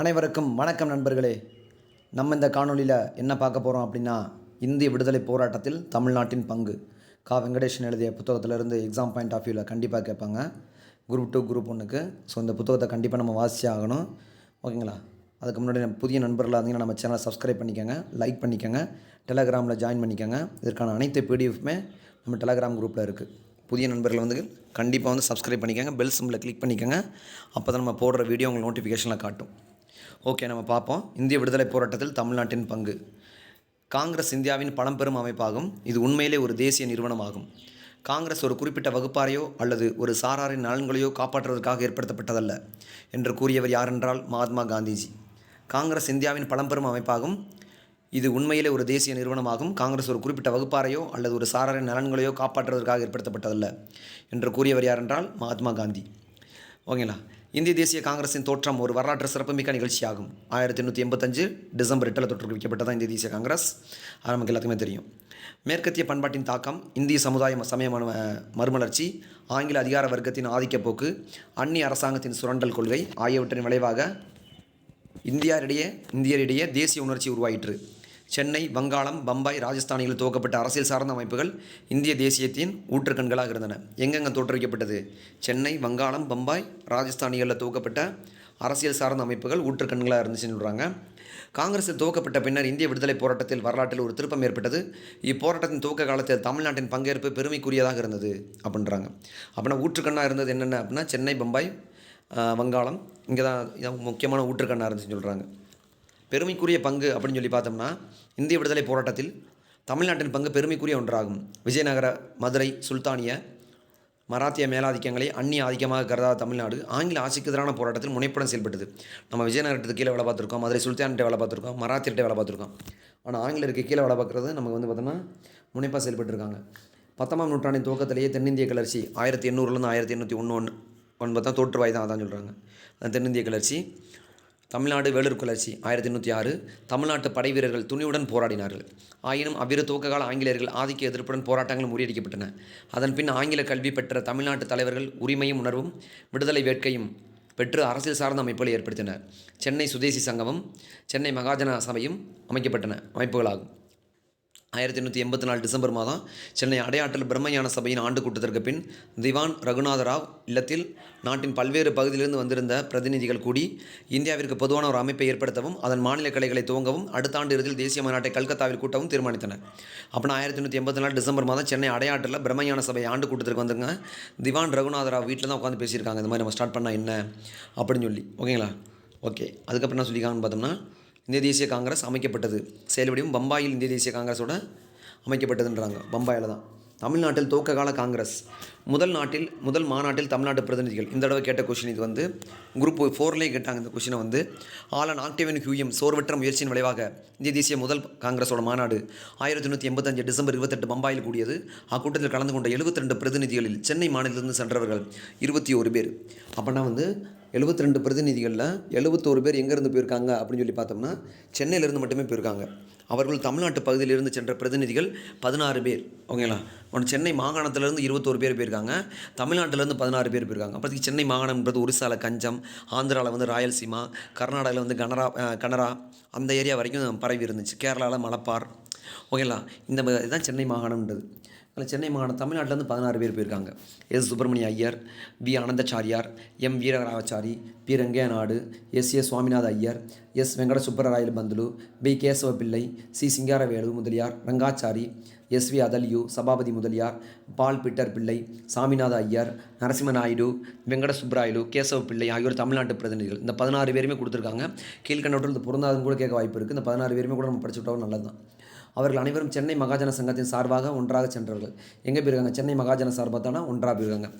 அனைவருக்கும் வணக்கம் நண்பர்களே. நம்ம இந்த காணொளியில் என்ன பார்க்க போகிறோம் அப்படின்னா இந்திய விடுதலை போராட்டத்தில் தமிழ்நாட்டின் பங்கு. கா. வெங்கடேஷன் எழுதிய புத்தகத்திலிருந்து எக்ஸாம் பாயிண்ட் ஆஃப் வியூவில் கண்டிப்பாக கேட்பாங்க. குரூப் டூ குரூப் ஒன்றுக்கு ஸோ இந்த புத்தகத்தை கண்டிப்பாக நம்ம வாசி ஆகணும். ஓகேங்களா அதுக்கு முன்னாடி நம்ம புதிய நண்பர்களாக இருந்தீங்கன்னா நம்ம சேனலை சப்ஸ்கிரைப் பண்ணிக்கோங்க லைக் பண்ணிக்கோங்க டெலகிராமில் ஜாயின் பண்ணிக்கோங்க. இதற்கான அனைத்து பிடிஎஃப்மே நம்ம டெலகிராம் குரூப்பில் இருக்குது புதிய நண்பர்கள் வந்து கண்டிப்பாக வந்து சப்ஸ்கிரைப் பண்ணிக்கோங்க பெல் சிம்பில் கிளிக் பண்ணிக்கோங்க. அப்போ தான் நம்ம போடுற வீடியோ உங்களுக்கு நோட்டிஃபிகேஷனில் காட்டும். ஓகே நம்ம பார்ப்போம். இந்திய விடுதலை போராட்டத்தில் தமிழ்நாட்டின் பங்கு. காங்கிரஸ் இந்தியாவின் பழம்பெரும் அமைப்பாகும். இது உண்மையிலே ஒரு தேசிய நிறுவனமாகும். காங்கிரஸ் ஒரு குறிப்பிட்ட வகுப்பாரையோ அல்லது ஒரு சாராரின் நலன்களையோ காப்பாற்றுவதற்காக ஏற்படுத்தப்பட்டதல்ல என்று கூறியவர் யாரென்றால் மகாத்மா காந்திஜி. காங்கிரஸ் இந்தியாவின் பழம்பெரும் அமைப்பாகும். இது உண்மையிலே ஒரு தேசிய நிறுவனமாகும். காங்கிரஸ் ஒரு குறிப்பிட்ட வகுப்பாரையோ அல்லது ஒரு சாராரின் நலன்களையோ காப்பாற்றுவதற்காக ஏற்படுத்தப்பட்டதல்ல என்று கூறியவர் யாரென்றால் மகாத்மா காந்தி. ஓகேங்களா? இந்திய தேசிய காங்கிரஸின் தோற்றம் ஒரு வரலாற்று சிறப்புமிக்க நிகழ்ச்சியாகும். ஆயிரத்தி எண்ணூற்றி எண்பத்தஞ்சு டிசம்பர் எட்டில் தோற்றுவிக்கப்பட்டதான் இந்திய தேசிய காங்கிரஸ்? அது நமக்கு எல்லாத்துக்குமே தெரியும். மேற்கத்திய பண்பாட்டின் தாக்கம் இந்திய சமுதாய சமய மறுமலர்ச்சி ஆங்கில அதிகார வர்க்கத்தின் ஆதிக்கப்போக்கு அந்நிய அரசாங்கத்தின் சுரண்டல் கொள்கை ஆகியவற்றின் விளைவாக இந்தியாரிடையே இந்தியரிடையே தேசிய உணர்ச்சி உருவாயிற்று. சென்னை வங்காளம் பம்பாய் ராஜஸ்தானில் துவக்கப்பட்ட அரசியல் சார்ந்த அமைப்புகள் இந்திய தேசியத்தின் ஊற்றுக்கண்களாக இருந்தன. எங்கெங்கே தோற்றுவிக்கப்பட்டது? சென்னை வங்காளம் பம்பாய் ராஜஸ்தானிகளில் துவக்கப்பட்ட அரசியல் சார்ந்த அமைப்புகள் ஊற்றுக்கண்களாக இருந்துச்சுன்னு சொல்கிறாங்க காங்கிரஸில் துவக்கப்பட்ட பின்னர் இந்திய விடுதலை போராட்டத்தில் வரலாற்றில் ஒரு திருப்பம் ஏற்பட்டது. இப்போராட்டத்தின் துவக்க காலத்தில் தமிழ்நாட்டின் பங்கேற்பு பெருமைக்குரியதாக இருந்தது அப்படின்றாங்க. அப்படின்னா ஊற்றுக்கண்ணாக இருந்தது என்னென்ன அப்படின்னா சென்னை பம்பாய் வங்காளம் இங்கே தான் முக்கியமான ஊற்றுக்கண்ணாக இருந்துச்சுன்னு சொல்கிறாங்க பெருமைக்குரிய பங்கு அப்படின்னு சொல்லி பார்த்தோம்னா இந்திய விடுதலை போராட்டத்தில் தமிழ்நாட்டின் பங்கு பெருமைக்குரிய ஒன்றாகும். விஜயநகர மதுரை சுல்தானிய மராத்திய மேலாதிக்கங்களை அந்நிய ஆதிக்கமாக கருதாத தமிழ்நாடு ஆங்கில ஆட்சிக்கு எதிரான போராட்டத்தில் முனைப்புடன் செயல்பட்டது. நம்ம விஜயநகரத்துக்கு கீழே வேலை பார்த்துருக்கோம் மதுரை சுல்தான்கிட்ட வேலை பார்த்துருக்கோம் மராத்தியர்கிட்ட வேலை பார்த்துருக்கோம். ஆனால் ஆங்கிலருக்கு கீழே வேலை பார்க்குறது நமக்கு வந்து பார்த்தோம்னா முனைப்பாக செயல்பட்டுருக்காங்க. பத்தாம் நூற்றாண்டின் துவக்கத்திலேயே தென்னிந்திய கிளர்ச்சி ஆயிரத்தி எண்ணூறுலேருந்து ஆயிரத்தி எண்ணூற்றி ஒன்று ஒன்று ஒன்பது தான் தோற்றுவாய் தான் அதான் சொல்கிறாங்க தென்னிந்திய கிளர்ச்சி தமிழ்நாடு வேலூர் கிளர்ச்சி ஆயிரத்தி எண்ணூற்றி ஆறு. தமிழ்நாட்டு படை வீரர்கள் துணிவுடன் போராடினார்கள். ஆயினும் அவ்விரு துவக்ககால ஆங்கிலேயர்கள் ஆதிக்க எதிர்ப்புடன் போராட்டங்கள் முறியடிக்கப்பட்டன. அதன் பின் ஆங்கில கல்வி பெற்ற தமிழ்நாட்டு தலைவர்கள் உரிமையும் உணர்வும் விடுதலை வேட்கையும் பெற்று அரசியல் சார்ந்த அமைப்புகளை ஏற்படுத்தினர். சென்னை சுதேசி சங்கமம் சென்னை மகாஜன சபையும் அமைக்கப்பட்டன. அமைப்புகளாகும். ஆயிரத்தி எண்ணூற்றி எண்பத்தி நாலு டிசம்பர் மாதம் சென்னை அடையாற்றல் பிரம்மஞான சபையின் ஆண்டு கூட்டத்திற்கு பின் திவான் ரகுநாத ராவ் இல்லத்தில் நாட்டின் பல்வேறு பகுதியிலிருந்து வந்திருந்த பிரதிநிதிகள் கூடி இந்தியாவிற்கு பொதுவான ஒரு அமைப்பை ஏற்படுத்தவும் அதன் மாநில கிளைகளை துவங்கவும் அடுத்த ஆண்டு இறுதியில் தேசிய மாநாட்டை கல்கத்தாவில் கூட்டவும் தீர்மானித்தனர் அப்படின்னா ஆயிரத்தி எண்ணூற்றி எண்பத்தி நாலு டிசம்பர் மாதம் சென்னை அடையாற்றில் பிரம்மஞான சபை ஆண்டு கூட்டத்திற்கு வந்துருங்க திவான் ரகுநாத ராவ் வீட்டில் தான் உட்காந்து பேசியிருக்காங்க. இந்த மாதிரி நம்ம ஸ்டார்ட் பண்ணால் என்ன? அப்படின்னு சொல்லி. ஓகேங்களா? ஓகே. அதுக்கப்புறம் என்ன சொல்லியிருக்காங்கன்னு பார்த்தோம்னா இந்திய தேசிய காங்கிரஸ் அமைக்கப்பட்டது. செயல்படியும் பம்பாயில் இந்திய தேசிய காங்கிரஸோட அமைக்கப்பட்டதுன்றாங்க. பம்பாயில் தான். தமிழ்நாட்டில் துவக்க கால காங்கிரஸ். முதல் நாட்டில் முதல் மாநாட்டில் தமிழ்நாட்டு பிரதிநிதிகள். இந்த தடவை கேட்ட கொஷின் இது வந்து குரூப் ஃபோர்லேயே கேட்டாங்க. இந்த கொஷினை வந்து ஆலன் ஆக்டிவன் ஹியூயம் சோர்வற்ற முயற்சியின் விளைவாக இந்திய தேசிய முதல் காங்கிரஸோட மாநாடு ஆயிரத்தி நூற்றி எண்பத்தஞ்சு டிசம்பர் இருபத்தெட்டு பம்பாயில் கூடியது. அக்கூட்டத்தில் கலந்து கொண்ட 72 பிரதிநிதிகளில் சென்னை மாநிலத்திலிருந்து சென்றவர்கள் இருபத்தி ஒரு பேர். அப்படின்னா வந்து 72 ரெண்டு பிரதிநிதிகளில் எழுபத்தோரு பேர் எங்கேருந்து போயிருக்காங்க அப்படின்னு சொல்லி பார்த்தோம்னா சென்னையிலேருந்து மட்டுமே போயிருக்காங்க. அவர்கள் தமிழ்நாட்டு பகுதியிலிருந்து சென்ற பிரதிநிதிகள் பதினாறு பேர். ஓகேங்களா? ஒன்று சென்னை மாகாணத்திலேருந்து இருபத்தோரு பேர் போயிருக்காங்க. தமிழ்நாட்டிலேருந்து பதினாறு பேர் போயிருக்காங்க. அப்போதைக்கு சென்னை மாகாணம்ன்றது ஒரிசாவில் கஞ்சம் ஆந்திராவில் வந்து ராயல்சீமா கர்நாடகாவில் வந்து கனரா கனரா அந்த ஏரியா வரைக்கும் பரவி இருந்துச்சு. கேரளாவில் மலப்பார். ஓகேங்களா? இந்த இதுதான் சென்னை மாகாணம்ன்றது. அதில் சென்னை மாகாணம் தமிழ்நாட்டிலேருந்து பதினாறு பேர் போயிருக்காங்க. S. Subramania Iyer V. Anandacharyar M. Veeraravachari P. Rangaiya Naidu S. A. Swaminatha Iyer S. Venkata Subbarayal Pantulu P. Kesava Pillai C. Singaravelu Mudaliar Rangachari S. V. அதல்யு Sabapathi Mudaliar Paul Peter Pillai Saminatha Iyer Narasimha Naidu Venkata Subrayalu Kesava பிள்ளை ஆகியோர் தமிழ்நாட்டு பிரதிநிதிகள். இந்த பதினாறு பேருமே கொடுத்துருக்காங்க. கீழ்கண்டவற்றில் இந்த பொருந்தாதுன்னு கூட கேட்க வாய்ப்பு இருக்குது இந்த பதினாறு பேருமே கூட நம்ம படிச்சுட்டோம் நல்லது தான் அவர்கள் அனைவரும் சென்னை மகாஜன சங்கத்தின் சார்பாக ஒன்றாக சென்றவர்கள். எங்கே போயிருக்காங்க? சென்னை மகாஜன சார்பாக தானே? ஒன்றாக போயிருக்காங்க.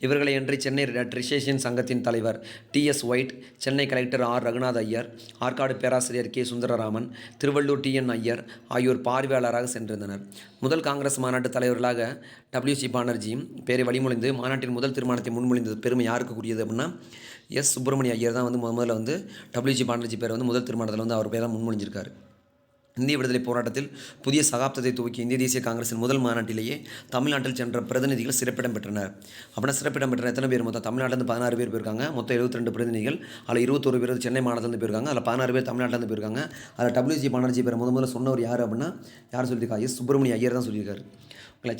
இவர்களை என்று சென்னை ட்ரிஷேஷியன் சங்கத்தின் தலைவர் TS White Chennai collector R. Raghunath Iyer Arcot பேராசிரியர் கே. சுந்தரராமன் திருவள்ளூர் டிஎன் ஐயர் ஆகியோர் பார்வையாளராக சென்றிருந்தனர். முதல் காங்கிரஸ் மாநாட்டு தலைவர்களாக டபிள்யூசி பானர்ஜியும் பேரை வழிமொழிந்து மாநாட்டின் முதல் தீர்மானத்தை முன்மொழிந்தது பெருமை யாருக்கு கூடியது அப்படின்னா எஸ். சுப்பிரமணிய ஐயர் தான் வந்து முதல்ல வந்து டபிள்யூசி பானர்ஜி பேர் வந்து முதல் தீர்மானத்தில் வந்து அவர் பேர் தான் முன்மொழிஞ்சிருக்காரு. இந்திய விடுதலை போராட்டத்தில் புதிய சகாப்தத்தை துவக்கிய இந்திய தேசிய காங்கிரசின் முதல் மாநாட்டிலேயே தமிழ்நாட்டில் சென்ற பிரதிநிதிகள் சிறப்பிடம் பெற்றனர். அப்படின்னா சிறப்பிடம் பெற்ற எத்தனை பேர்? மொத்தம் தமிழ்நாட்டிலேருந்து பதினாறு பேர் போயிருக்காங்க. மொத்தம் 72 பிரதிநிதிகள். அதில் இருபத்தொரு பேர் சென்னை மாநிலத்திலேருந்து போயிருக்காங்க. அதில் பதினாறு பேர் தமிழ்நாட்டிலேருந்து போயிருக்காங்க. அதில் டபிள்யூஜி பானர்ஜி பேர் முத முதல்ல சொன்னவர் யார் அப்படின்னா யார் சொல்லியிருக்கா? எஸ். சுப்பிரமணிய ஐயர் தான் சொல்லியிருக்காரு.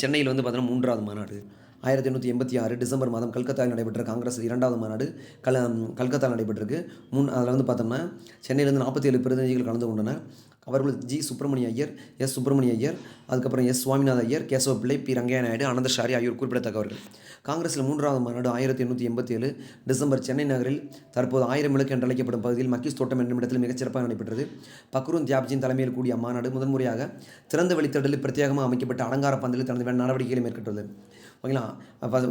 சென்னையில் வந்து பார்த்தீங்கன்னா மூன்றாவது மாநாடு. ஆயிரத்தி எண்ணூற்றி எண்பத்தி ஆறு டிசம்பர் மாதம் கல்கத்தாவில் நடைபெற்ற காங்கிரஸ் இரண்டாவது மாநாடு கல கல்கத்தாவில் நடைபெற்றிருக்கு. முன் அதில் வந்து பார்த்தோம்னா சென்னையிலேருந்து நாற்பத்தி ஏழு பிரதிநிதிகள் கலந்து கொண்டனர். அவர்கள் ஜி. சுப்பிரமணிய ஐயர் எஸ். சுப்பிரமணிய ஐயர் அதுக்கப்புறம் எஸ். சுவாமிநாத ஐயர் கேசவ பிள்ளை பி. ரங்கையா நாயுடு ஆனந்தஷாரி ஆகியோர் குறிப்பிடத்தக்கவர்கள். காங்கிரஸில் மூன்றாவது மாநாடு ஆயிரத்தி எண்ணூற்றி எண்பத்தி ஏழு டிசம்பர் சென்னை நகரில் தற்போது ஆயிரம் விளக்கு என்று அழைக்கப்படும் பகுதியில் மக்கீஸ் தோட்டம் என்னும் இடத்தில் மிகச்சிறப்பாக நடைபெற்றது. பக்ரூன் தியாப்ஜியின் தலைமையில் கூடிய மாநாடு முதன்முறையாக திறந்த வெளித்தடலில் பிரத்யேகமாக அமைக்கப்பட்ட அலங்கார பந்தலில் தனது நடவடிக்கைகளை மேற்கொண்டது ஓகேங்களா?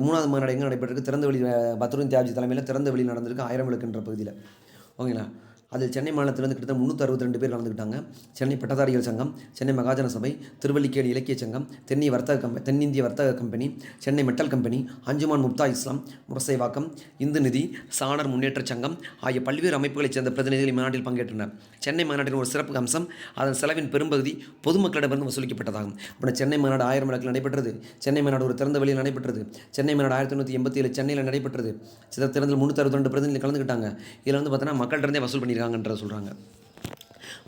மூணாவது மாநாடு எங்கே நடைபெற்றிருக்கு? திறந்த வெளி பத்ருன் தியாப்ஜி தலைமையில் திறந்த வெளி நடந்திருக்கு ஆயிரம் விளக்குன்ற பகுதியில். ஓகேங்களா? அதில் சென்னை மாநிலத்திலிருந்து கிட்டத்தட்ட முந்நூற்றி அறுபத்தி ரெண்டு பேர் கலந்துக்கிட்டாங்க. சென்னை பட்டதாரிகள் சங்கம் சென்னை மகாஜன சபை திருவல்லிக்கேடு இலக்கிய சங்கம் தென்னி வர்த்தக கம்பெ தென்னிந்திய வர்த்தக company Chennai metal company Anjuman Mufta Islam Murasaivakkam Hindu நிதி சாணர் முன்னேற்ற சங்கம் ஆகிய பல்வேறு அமைப்புகளைச் சேர்ந்த பிரதிநிதிகள் இம்மாநாட்டில் பங்கேற்றனர். சென்னை மாநாட்டின் ஒரு சிறப்பு அம்சம் அதன் செலவின் பெரும்பகுதி பொதுமக்களிடமிருந்து வசூலிக்கப்பட்டதாகும். இப்போ சென்னை மாநாடு ஆயிரம் விளக்கில் நடைபெற்றது. சென்னை மாநாடு ஒரு திறந்த வழியில் நடைபெற்றது. சென்னை மாநாடு ஆயிரத்தி தொண்ணூற்றி எண்பத்தி ஏழு சென்னையில் நடைபெற்றது. சில திறந்தில் முந்நூற்றி அறுபத்தி ரெண்டு பிரதிநிதிகள் கலந்துக்கிட்டாங்க. இதில் வந்து பார்த்தீங்கன்னா மக்கள்கிட்டருந்தே வசூல் பண்ணியிருக்காங்கன்றத சொல்கிறாங்க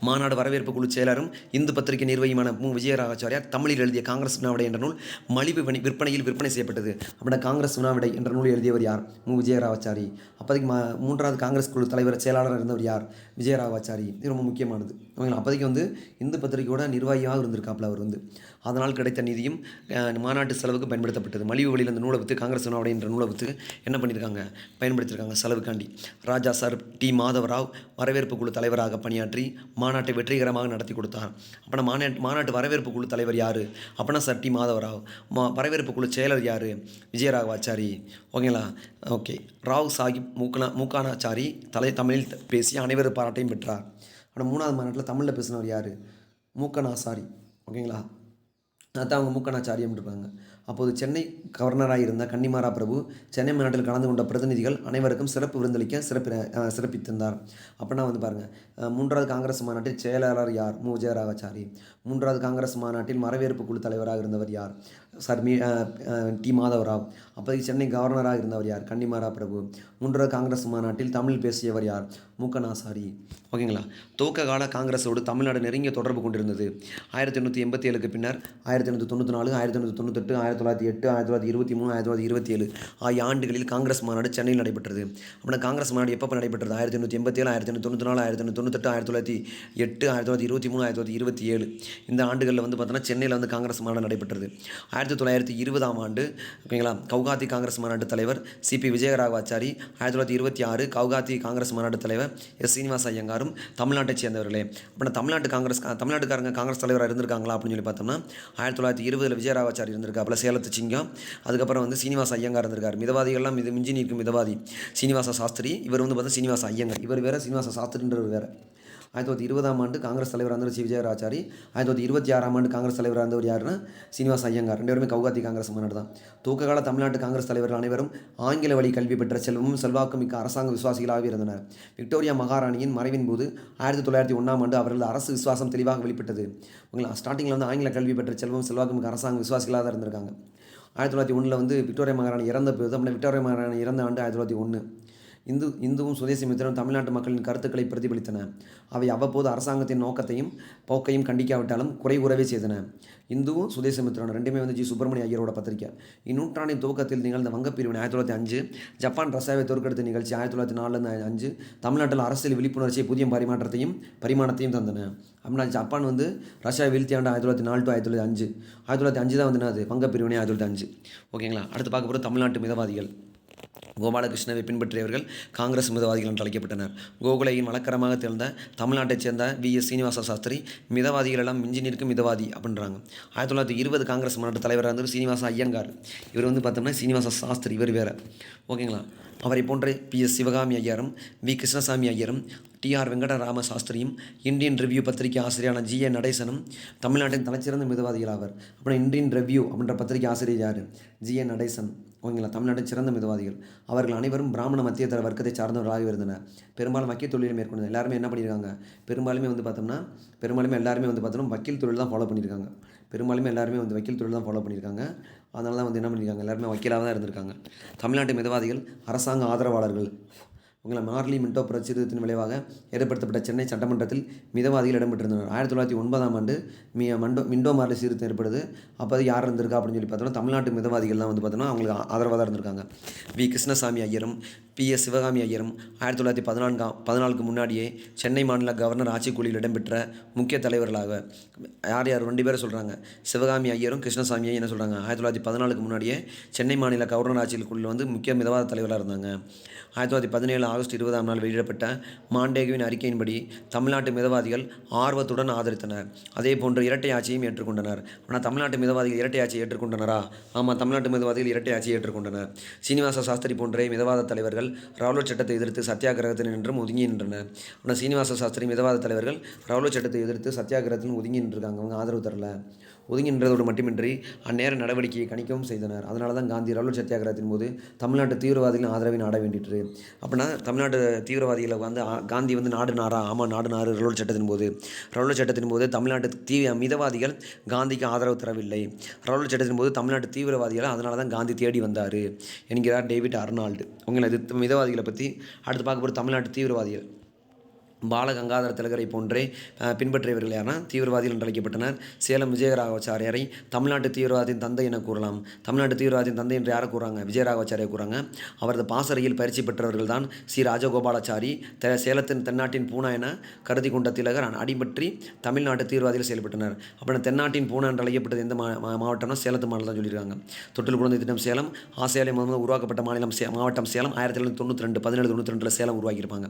மாநாடு வரவேற்பு குழு செயலரும் இந்து பத்திரிகை நிர்வாகியுமான மு. விஜயராகாச்சாரியார் தமிழில் எழுதிய காங்கிரஸ் வினாவிடை என்ற நூல் மலிவு விற்பனையில் விற்பனை செய்யப்பட்டது. அப்படின்னா காங்கிரஸ் வினாவிடை என்ற நூல் எழுதியவர் யார்? மு. விஜயராகாச்சாரி அப்போதைக்கு மா மூன்றாவது காங்கிரஸ் குழு தலைவர் செயலாளர் இருந்தவர் யார்? விஜயராகாச்சாரி இது ரொம்ப முக்கியமானது. அவங்க அப்போதைக்கு வந்து இந்து பத்திரிகையோட நிர்வாகியாக இருந்திருக்காப்புல அவர் வந்து. அதனால் கிடைத்த நிதியும் மாநாட்டு செலவுக்கு பயன்படுத்தப்பட்டது. மலிவு வழியில் அந்த நூலை காங்கிரஸ் வினாவிடை என்ற நூலை என்ன பண்ணியிருக்காங்க? பயன்படுத்தியிருக்காங்க செலவுக்காண்டி. Raja sir T. மாதவராவ் வரவேற்பு குழு தலைவராக பணியாற்றி மாநாட்டை வெற்றிகரமாக நடத்தி கொடுத்தார். அப்போனா மாநாட்டு மாநாட்டு வரவேற்பு குழு தலைவர் யார்? அப்போனா சார் டி. மாதவராவ். மா வரவேற்பு குழு செயலர் யார்? விஜயராகவாச்சாரி. ஓகேங்களா? ஓகே. ராவ் சாஹிப் மூக்கனா மூக்கானாச்சாரி தலை தமிழில் பேசி அனைவரது பாராட்டையும் பெற்றார். ஆனால் மூணாவது மாநாட்டில் தமிழில் பேசினவர் யார்? மூக்கனாசாரி. ஓகேங்களா? அதான் அவங்க மூக்கனாச்சாரியம் இருப்பாங்க அப்போது சென்னை கவர்னராக இருந்த கன்னிமாரா பிரபு சென்னை மாநாட்டில் கலந்து கொண்ட பிரதிநிதிகள் அனைவருக்கும் சிறப்பு விருந்தளிக்க சிறப்பி சிறப்பித்திருந்தார். அப்படின்னா வந்து பாருங்கள் மூன்றாவது காங்கிரஸ் மாநாட்டில் செயலாளர் யார்? மு. ஜெயராகாச்சாரி மூன்றாவது காங்கிரஸ் மாநாட்டில் மரவேற்பு குழு தலைவராக இருந்தவர் யார்? சார் மீ டி. மாதவராவ். அப்போதைக்கு சென்னை கவர்னராக இருந்தவர் யார்? கன்னிமாரா பிரபு. மூன்றாவது காங்கிரஸ் மாநாட்டில் தமிழ் பேசியவர் யார்? மூக்கநாசாரி ஓகேங்களா? துவக்க கால காங்கிரஸோடு தமிழ்நாடு நெருங்கிய தொடர்பு கொண்டிருந்தது. ஆயிரத்தி எண்ணூற்றி எண்பத்தி ஏழுக்கு பின்னர் ஆயிரத்தி எண்ணூற்றி தொண்ணூற்றி நாலு ஆயிரத்தி எண்ணூற்றி தொண்ணூத்தெட்டு ஆயிரத்தி தொள்ளாயிரத்தி எட்டு ஆயிரத்தி தொள்ளாயிரத்தி இருபத்தி மூணு ஆயிரத்தி தொள்ளாயிரத்தி இருபத்தி ஏழு ஆகிய ஆண்டுகளில் காங்கிரஸ் மாநாடு சென்னையில் நடைபெற்றது அப்படின்னா காங்கிரஸ் மாநாடு எப்போ நடைபெற்றது ஆயிரத்தி எண்ணூற்றி எண்பத்தி ஏழு ஆயிரத்தி எண்ணூற்றி தொண்ணூற்றி நாலு ஆயிரத்தி எண்ணூற்றி தொண்ணூத்தெட்டு ஆயிரத்தி தொள்ளாயிரத்தி எட்டு ஆயிரத்தி தொள்ளாயிரத்தி இருபத்தி மூணு ஆயிரத்தி தொள்ளாயிரத்தி இருபத்தி ஏழு இந்த ஆண்டுகளில் வந்து பார்த்தோன்னா சென்னையில் வந்து காங்கிரஸ் மாநாடு நடைபெற்றது ஆயிரத்தி தொள்ளாயிரத்தி இருபதாம் ஆண்டு ஓகேங்களா கவுகாத்தி காங்கிரஸ் மாநாட்டு தலைவர் சிபி விஜயராகவாச்சாரி ஆயிரத்தி தொள்ளாயிரத்தி இருபத்தி ஆறு கவுகாத்தி காங்கிரஸ் மாநாட்டு தலைவர் எஸ் சீனிவாச ஐயங்காரும் தமிழ்நாட்டைச் சேர்ந்தவர்களே அப்படின்னா தமிழ்நாட்டு காங்கிரஸ் தமிழ்நாட்டுக்காரங்க காங்கிரஸ் தலைவராக இருந்திருக்காங்களா அப்படின்னு சொல்லி பார்த்தோம்னா ஆயிரத்தி தொள்ளாயிரத்தி இருபதில் விஜயராகவாச்சாரி இருந்திருக்காப்புல சேலத்து சிங்கம் அதுக்கப்புறம் வந்து சீனிவாச ஐயங்கார் இருந்திருக்கார். மிதவாதிகள்லாம் மித மிஞ்சி நிற்கும் மிதவாதி சீனிவாச சாஸ்திரி. இவர் வந்து பார்த்தா சீனிவாச ஐயங்கார். இவர் வேறு சீனிவாச சாஸ்திரின்றவர் வேறு. ஆயிரத்தி தொள்ளாயிரத்தி இருபதாம் ஆண்டு காங்கிரஸ் தலைவராக இருந்தவர் சி. விஜயராச்சாரி ஆயிரத்தி தொள்ளாயிரத்தி இருபத்தி ஆறாம் ஆண்டு காங்கிரஸ் தலைவராக இருந்தவர் யாருன்னா சீனிவாஸ் ஐயங்கார். ரெண்டு பேருமே கவுகாத்தி காங்கிரஸ் மாநாடு தான். துவக்க கால தமிழ்நாட்டு காங்கிரஸ் தலைவர்கள் அனைவரும் ஆங்கில வழி கல்வி பெற்ற செல்வமும் செல்வாக்கும் மிக்க அரசாங்க விசுவாசிகளாகவே இருந்தனர். விக்டோரியா மகாராணியின் மறைவின் போது ஆயிரத்தி தொள்ளாயிரத்தி ஒன்றாம் ஆண்டு அவர்களது அரசு விசுவாசம் தெளிவாக வெளிப்பட்டது. உங்களா ஸ்டார்டிங்கில் வந்து ஆங்கில கல்வி பெற்ற செல்வம் செல்வாக்கும் மிக்க அரசாங்க விசுவாசிகளாக தான் இருந்திருக்காங்க. ஆயிரத்தி தொள்ளாயிரத்தி ஒன்றில் வந்து விக்டோரியா மகாராணி இறந்த போது அப்படின்னா விக்டோரியா மகாராணி இறந்த ஆண்டு ஆயிரத்தி தொள்ளாயிரத்தி ஒன்று இந்து இந்துவும் சுதேசி மித்திரம் தமிழ்நாட்டு மக்களின் கருத்துக்களை பிரதிபலித்தன. அவை அவ்வப்போது அரசாங்கத்தின் நோக்கத்தையும் போக்கையும் கண்டிக்காவிட்டாலும் குறை கூறவே செய்தன. இந்துவும் சுதேசி மித்திரனும் ரெண்டுமே வந்து ஜி சுப்பிரமணிய ஐயரோட பத்திரிக்கை. இந்நூற்றாண்டின் துவக்கத்தில் நிகழ்ந்த வங்கப்பிரிவினை ஆயிரத்தி தொள்ளாயிரத்தி அஞ்சு ஜப்பான் ரஷ்யாவை தோற்கெடுத்த நிகழ்ச்சி ஆயிரத்தி தொள்ளாயிரத்தி நாலுலேருந்து அஞ்சு தமிழ்நாட்டில் அரசியல் விழிப்புணர்ச்சியை புதிய பரிமாற்றத்தையும் பரிமாணத்தையும் தந்தன. அப்படின்னா ஜப்பான் வந்து ரஷ்யாவை வீழ்த்தி ஆண்டு ஆயிரத்தி தொள்ளாயிரத்தி நாலு டு ஆயிரத்தி தொள்ளாயிரத்தி அஞ்சு. ஆயிரத்தி தொள்ளாயிரத்தி அஞ்சு தான் வந்து அது வங்கப்பிரிவினை ஆயிரத்தி தொள்ளாயிரத்தி அஞ்சு. ஓகேங்களா? அடுத்து பார்க்க போகிற தமிழ்நாட்டு மிதவாதிகள். கோபாலகிருஷ்ணவை பின்பற்றியவர்கள் காங்கிரஸ் மிதவாதிகள் என்று அழைக்கப்பட்டனர். கோகுலையின் வழக்கரமாக திகழ்ந்த தமிழ்நாட்டைச் சேர்ந்த வி. எஸ். சீனிவாச சாஸ்திரி மிதவாதிகளெல்லாம் மிஞ்சினிருக்கும் மிஞ்சி நிற்கும் மிதவாதி அப்படின்றாங்க. ஆயிரத்தி தொள்ளாயிரத்தி இருபது காங்கிரஸ் மாநாட்டு தலைவராக இருந்தவர் சீனிவாச ஐயங்கார். இவர் வந்து பார்த்தோம்னா சீனிவாச சாஸ்திரி இவர் வேறு. ஓகேங்களா? அவரை போன்ற பி. எஸ். சிவகாமி ஐயாரும் வி. கிருஷ்ணசாமி ஐயரும் டிஆர் வெங்கடராம சாஸ்திரியும் இந்தியன் ரிவ்யூ பத்திரிகை ஆசிரியரான ஜி. ஏ. நடேசனும் தமிழ்நாட்டின் தலைச்சிறந்த மிதவாதிகள் ஆவர். அப்புறம் இந்தியன் ரிவ்யூ அப்படின்ற பத்திரிகை ஆசிரியர் யார்? ஜி. ஏ. நடேசன். ஓகேங்களா தமிழ்நாட்டின் சிறந்த மிதவாதிகள். அவர்கள் அனைவரும் பிராமண மத்திய தர வர்க்கத்தை சார்ந்தவர்களாக இருந்தனர் பெரும்பாலும் வக்கீல் தொழிலை மேற்கொண்டது. எல்லாருமே என்ன பண்ணியிருக்காங்க? பெரும்பாலுமே வந்து பார்த்தோம்னா பெரும்பாலுமே எல்லாருமே வந்து பார்த்தோம்னா வக்கீல் தொழில் தான் ஃபாலோ பண்ணியிருக்காங்க. பெரும்பாலுமே எல்லாருமே வந்து வக்கீல் தொழில் தான் ஃபாலோ பண்ணியிருக்காங்க. அதனால தான் வந்து என்ன பண்ணியிருக்காங்க? எல்லாருமே வக்கீலாக தான் இருந்திருக்காங்க. தமிழ்நாட்டு மிதவாதிகள் அரசாங்க ஆதரவாளர்கள். உங்களை மார்லி மின்டோ பிரச்சுரத்தின் விளைவாக ஏற்படுத்தப்பட்ட சென்னை சட்டமன்றத்தில் மிதவாதிகள் இடம்பெற்றிருந்தனர். ஆயிரத்தி தொள்ளாயிரத்தி ஒன்பதாம் ஆண்டு மி மண்டோ மின்டோ மார்லி சீர்திருத்தம் ஏற்படுது. அப்போ அது யார் இருந்திருக்கா அப்படின்னு சொல்லி பார்த்தோம்னா தமிழ்நாட்டு மிதவாதிகள் தான் வந்து பார்த்தோம்னா அவங்களுக்கு ஆதரவாக தான் இருந்திருக்காங்க. வி. கிருஷ்ணசாமி ஐயரும் பி எஸ் சிவகாமி ஐயரும் ஆயிரத்தி தொள்ளாயிரத்தி பதினான்காம் பதினாலுக்கு முன்னாடியே சென்னை மாநில கவர்னர் ஆட்சிக்குழுவில் இடம்பெற்ற முக்கிய தலைவர்களாக. யார் யார்? ரெண்டு பேரை சொல்கிறாங்க சிவகாமி ஐயரும் கிருஷ்ணசாமியும் என்ன சொல்கிறாங்க ஆயிரத்தி தொள்ளாயிரத்தி பதினாலுக்கு முன்னாடியே சென்னை மாநில கவர்னர் ஆட்சிக்குழுவில் வந்து முக்கிய மிதவாத தலைவராக இருந்தாங்க. ஆயிரத்தி தொள்ளாயிரத்தி பதினேழு ஆகஸ்ட் இருபதாம் நாள் வெளியிடப்பட்ட மாண்டேகுவின் அறிக்கையின்படி தமிழ்நாட்டு மிதவாதிகள் ஆர்வத்துடன் ஆதரித்தனர். அதே போன்று இரட்டை ஆட்சியும் ஏற்றுக்கொண்டனர். ஆனால் தமிழ்நாட்டு மிதவாதிகள் இரட்டை ஆட்சியை ஏற்றுக்கொண்டனரா? ஆமாம் தமிழ்நாட்டு மிதவாதிகள் இரட்டை ஆட்சியை ஏற்றுக்கொண்டனர். சீனிவாச சாஸ்திரி போன்ற மிதவாத தலைவர்கள் ரவுலட் சட்டத்தை எதிர்த்து சத்தியாகிரகத்தில் நின்றும் ஒதுங்கி நின்றனர் ஆனால் சீனிவாச சாஸ்திரி மிதவாத தலைவர்கள் ரவுலட் சட்டத்தை எதிர்த்து சத்தியாகிரகத்தில் ஒதுங்கி நின்றுருக்காங்க. அவங்க ஆதரவு தரல. ஒதுங்கின்றதோடு மட்டுமின்றி அந்நேர நடவடிக்கையை கணிக்கவும் செய்தனர். அதனால தான் காந்தி ரவுலட் சத்தியாகிரகத்தின் போது தமிழ்நாட்டு தீவிரவாதிகளும் ஆதரவை நாட வேண்டிட்டு அப்படின்னா தமிழ்நாட்டு தீவிரவாதிகளை வந்து காந்தி வந்து நாடு நாரா ஆமாம் நாடு நாறு ரவுலட் சட்டத்தின் போது. ரவுலட் சட்டத்தின் போது தமிழ்நாட்டு தீ மிதவாதிகள் காந்திக்கு ஆதரவு தரவில்லை. ரவுலட் சட்டத்தின் போது தமிழ்நாட்டு தீவிரவாதிகள் அதனால தான் காந்தி தேடி வந்தார் என்கிறார் டேவிட் அர்னால்டு. உங்களை இது மிதவாதிகளை பற்றி அடுத்து பார்க்க போகிற தமிழ்நாட்டு தீவிரவாதிகள். பாலகங்காதர திலகரை போன்றே பின்பற்றியவர்கள் யாரா தீவிரவாதிகள் என்று அழைக்கப்பட்டனர். சேலம் விஜயராகவாச்சாரியாரை தமிழ்நாட்டு தீவிரவாதத்தின் தந்தை என கூறலாம். தமிழ்நாட்டு தீவிரவாதத்தின் தந்தை என்று யாரை கூறாங்க? விஜயராகவாச்சாரியை கூறாங்க. அவரது பாசறையில் பயிற்சி பெற்றவர்கள் தான் ஸ்ரீ ராஜகோபாலாச்சாரி த சேலத்தின் தென்னாட்டின் பூனா என கருதி கொண்ட திலகர் அடிபற்றி தமிழ்நாட்டு தீவிரவாதிகள் செயல்பட்டனர். அப்புறம் தென்னாட்டின் பூனா என்று அழைக்கப்பட்டது எந்த மா மாவட்டம்னா சேலத்து மாவட்டம் தான் சொல்லியிருக்காங்க. தொட்டில் குழந்தை திட்டம் சேலம் ஆசியாலயம் முதல் உருவாக்கப்பட்ட மாநிலம் மாவட்டம் சேலம் ஆயிரத்தி தொள்ளாயிரத்தி தொண்ணூற்றி ரெண்டு பதினேழு தொண்ணூற்றி ரெண்டில் சேலம் உருவாக்கியிருப்பாங்க.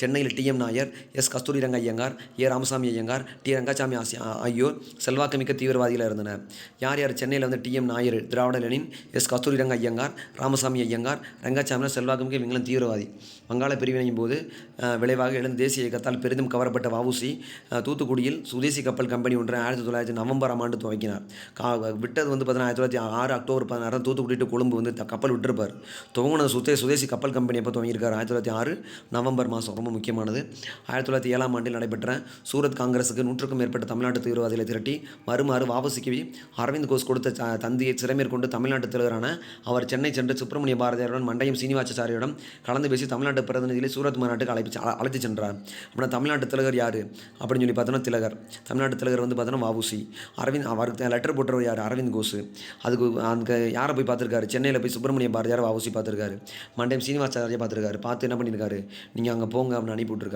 சென்னையில் TM Nair S Kasturi Ranga Iyengar A Ramasamy Iyengar T Rangasamy ஆசி ஆகியோர் செல்வாக்குமிக்க தீவிரவாதிகளாக இருந்தனர். யார் யார் சென்னையில் வந்து TM Nair Dravida Lenin S Kasturi Ranga Iyengar Ramasamy Iyengar ரங்கசாமினா செல்வாக்குமிக்க இவங்களும் தீவிரவாதி. வங்காள பிரிவினையின் போது விளைவாக எழுந்த தேசிய இயக்கத்தால் பெரிதும் கவரப்பட்ட வவுசி தூத்துக்குடியில் சுதேசி கப்பல் கம்பெனி ஒன்றை ஆயிரத்தி தொள்ளாயிரத்தி நவம்பராம் ஆண்டு துவக்கினார். கா விட்டது வந்து பார்த்தீங்கன்னா ஆயிரத்தி தொள்ளாயிரத்தி ஆறு அக்டோபர் பதினாறு தூத்துக்குடி டு கொழும்பு வந்து கப்பல் விட்டுருப்பார். துவங்கின சுதே சுதேசி கப்பல் கம்பெனி எப்போ துவங்கியிருக்கார்? ஆயிரத்தி தொள்ளாயிரத்தி ஆறு நவம்பர் மாதம் ரொம்ப முக்கியமானது. ஆயிரத்தி தொள்ளாயிரத்தி ஏழாம் ஆண்டில் நடைபெற்ற சூரத் காங்கிரஸுக்கு நூற்றுக்கும் மேற்பட்ட தமிழ்நாட்டு தீவிரவாதிகளை திரட்டி மறுமாறு வாபசிக்கு அரவிந்த் கோஷ் கொடுத்த த- தந்தியை சிறைமேற்கொண்டு தமிழ்நாட்டு தலைவரான அவர் சென்னை சென்று சுப்பிரமணிய பாரதியாருடன் மண்டையம் சீனிவாசாரியிடம் கலந்து பேசி தமிழ்நாட்டு பிரதிநிதிகளை சூரத் மாநாட்டுக்கு அழைப்பு அழைத்து சென்றார். அப்படின்னா தமிழ்நாட்டு திலகர் யார்? அப்படின்னு சொல்லி பார்த்தோன்னா திலகர். தமிழ்நாட்டு திலகர் வந்து பார்த்தோன்னா வாவுசி அரவிந்த் அவருக்கு லெட்டர் போட்டவர் யார்? அரவிந்த் கோஷ் அதுக்கு அங்கே யாரை போய் பார்த்துருக்காரு? சென்னையில் போய் சுப்பிரமணிய பாரதியார் வாவுசி பார்த்துருக்காரு. மண்டையம் சீனிவாசாரியை பார்த்துருக்காரு. பார்த்து என்ன பண்ணியிருக்காரு? நீங்கள் அங்கே போங்க அப்படின்னு அனுப்பி